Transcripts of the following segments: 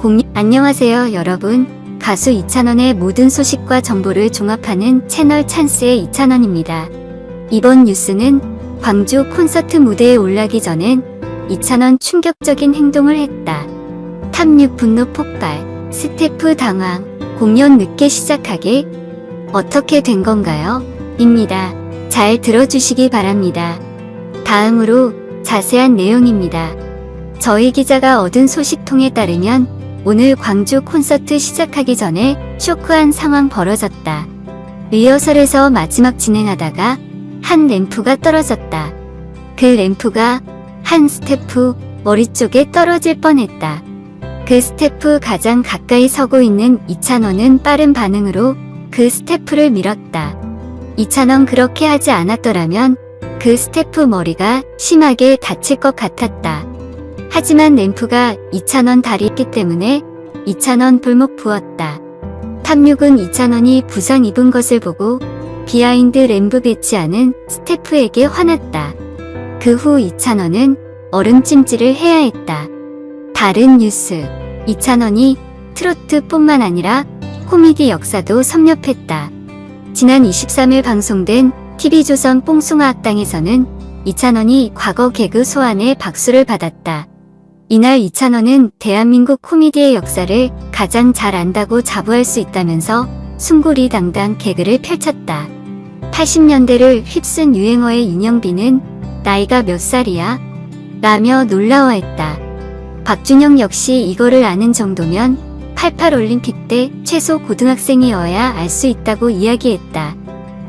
공... 안녕하세요 여러분 가수 이찬원의 모든 소식과 정보를 종합하는 채널 찬스의 이찬원입니다. 이번 뉴스는 광주 콘서트 무대에 올라기 전엔 이찬원 충격적인 행동을 했다. 탑6 분노 폭발, 스태프 당황, 공연 늦게 시작하게 어떻게 된 건가요? 입니다. 잘 들어주시기 바랍니다. 다음으로 자세한 내용입니다. 저희 기자가 얻은 소식통에 따르면 오늘 광주 콘서트 시작하기 전에 쇼크한 상황 벌어졌다. 리허설에서 마지막 진행하다가 한 램프가 떨어졌다. 그 램프가 한 스태프 머리 쪽에 떨어질 뻔했다. 그 스태프 가장 가까이 서고 있는 이찬원은 빠른 반응으로 그 스태프를 밀었다. 이찬원 그렇게 하지 않았더라면 그 스태프 머리가 심하게 다칠 것 같았다. 하지만 램프가 2,000원 다리였기 때문에 2,000원 불목 부었다. 탑6은 2,000원이 부상 입은 것을 보고 비하인드 램프 배치하는 스태프에게 화났다. 그 후 2,000원은 얼음 찜질을 해야 했다. 다른 뉴스 2,000원이 트로트뿐만 아니라 코미디 역사도 섭렵했다. 지난 23일 방송된 TV조선 뽕숭아 학당에서는 이찬원이 과거 개그 소환에 박수를 받았다. 이날 이찬원은 대한민국 코미디의 역사를 가장 잘 안다고 자부할 수 있다면서 숭고리당당 개그를 펼쳤다. 80년대를 휩쓴 유행어의 인영비는 나이가 몇 살이야? 라며 놀라워했다. 박준영 역시 이거를 아는 정도면 88 올림픽 때 최소 고등학생이어야 알 수 있다고 이야기했다.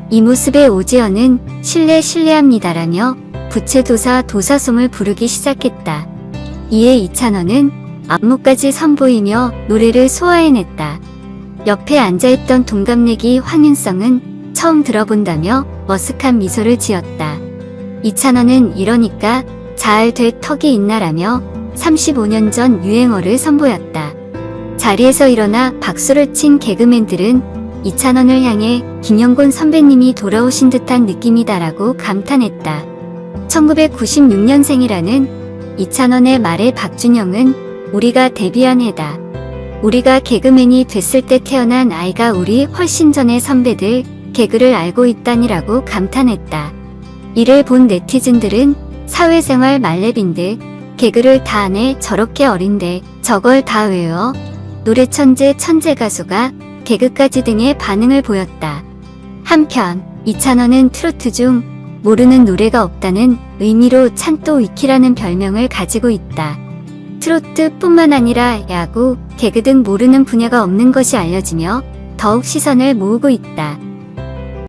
이 모습에 오지연은 실례 실례합니다라며 부채도사 도사솜을 부르기 시작했다. 이에 이찬원은 안무까지 선보이며 노래를 소화해냈다. 옆에 앉아있던 동갑내기 황윤성은 처음 들어본다며 머쓱한 미소를 지었다. 이찬원은 이러니까 잘 될 턱이 있나라며 35년 전 유행어를 선보였다. 자리에서 일어나 박수를 친 개그맨들은 이찬원을 향해 김영곤 선배님이 돌아오신 듯한 느낌이다라고 감탄했다. 1996년생이라는 이찬원의 말에 박준영은 우리가 데뷔한 해다. 우리가 개그맨이 됐을 때 태어난 아이가 우리 훨씬 전에 선배들 개그를 알고 있다니라고 감탄했다. 이를 본 네티즌들은 사회생활 말레빈들 개그를 다 아네 저렇게 어린데 저걸 다 외워 노래 천재 천재 가수가 개그까지 등의 반응을 보였다. 한편 이찬원은 트로트 중 모르는 노래가 없다는 의미로 찬또 위키라는 별명을 가지고 있다. 트로트뿐만 아니라 야구, 개그 등 모르는 분야가 없는 것이 알려지며 더욱 시선을 모으고 있다.